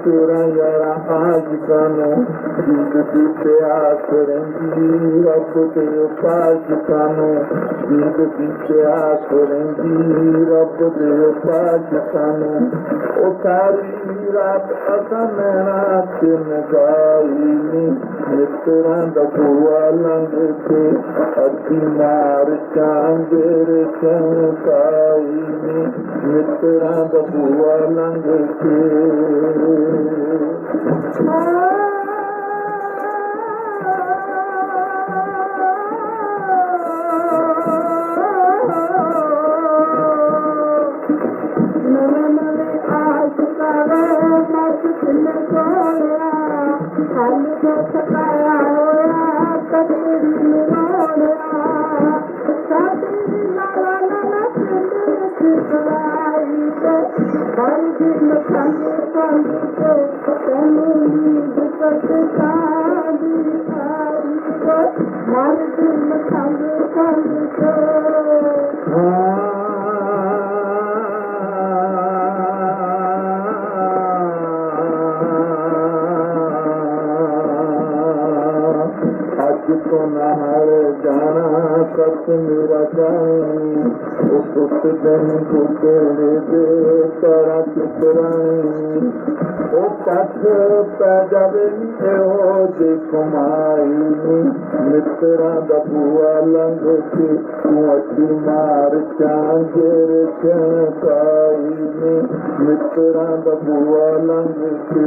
तोरा यारा हा जुकानो ईद दी पासीं रब दो पुकानो ईद दी पासीं रब दो भाॼाणो रात असना गाई में मित्र बबू लंग खे अीनार चांदे चङ गाई में बबू लंग पाया कपूरी माया हर दिल ठीकु थोरी थो हलंद ਨਹਰ ਜਾਣਾ ਸਤ ਨਿਰਜਾਈ ਉਪਤ ਜਨ ਭੁਖੇ ਦੇ ਤਰਾ ਚਿਤਰਾਈ ਉਹ ਪੱਥ ਪੈ ਜਾਵੇ ਇਹੋ ਦੇ ਕੁਮਾਈ ਮਿੱਤਰਾਂ ਦਾ ਭੂਆ ਲੰਘ ਕੇ ਤੂੰ ਅੱਖੀ ਮਾਰ ਚਾਂਜਰ ਚੰਕਾਈ ਮਿੱਤਰਾਂ ਦਾ ਭੂਆ ਲੰਘ ਕੇ